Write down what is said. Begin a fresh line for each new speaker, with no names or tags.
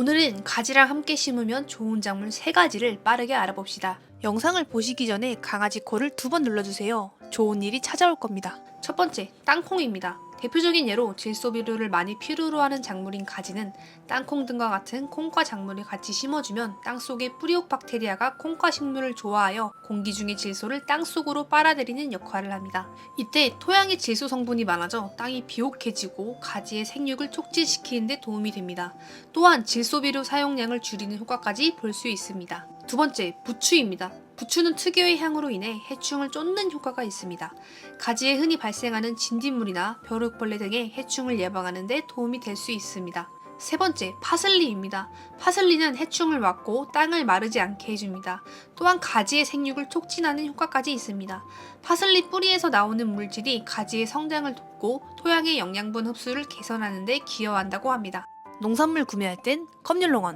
오늘은 가지랑 함께 심으면 좋은 작물 3가지를 빠르게 알아봅시다. 영상을 보시기 전에 강아지 코를 두 번 눌러주세요. 좋은 일이 찾아올 겁니다. 첫 번째, 땅콩입니다. 대표적인 예로 질소비료를 많이 필요로 하는 작물인 가지는 땅콩 등과 같은 콩과 작물을 같이 심어주면 땅속의 뿌리옥 박테리아가 콩과 식물을 좋아하여 공기 중의 질소를 땅속으로 빨아들이는 역할을 합니다. 이때 토양의 질소 성분이 많아져 땅이 비옥해지고 가지의 생육을 촉진시키는 데 도움이 됩니다. 또한 질소비료 사용량을 줄이는 효과까지 볼 수 있습니다. 두 번째, 부추입니다. 부추는 특유의 향으로 인해 해충을 쫓는 효과가 있습니다. 가지에 흔히 발생하는 진딧물이나 벼룩벌레 등의 해충을 예방하는 데 도움이 될 수 있습니다. 세 번째, 파슬리입니다. 파슬리는 해충을 막고 땅을 마르지 않게 해줍니다. 또한 가지의 생육을 촉진하는 효과까지 있습니다. 파슬리 뿌리에서 나오는 물질이 가지의 성장을 돕고 토양의 영양분 흡수를 개선하는 데 기여한다고 합니다. 농산물 구매할 땐 컵률농원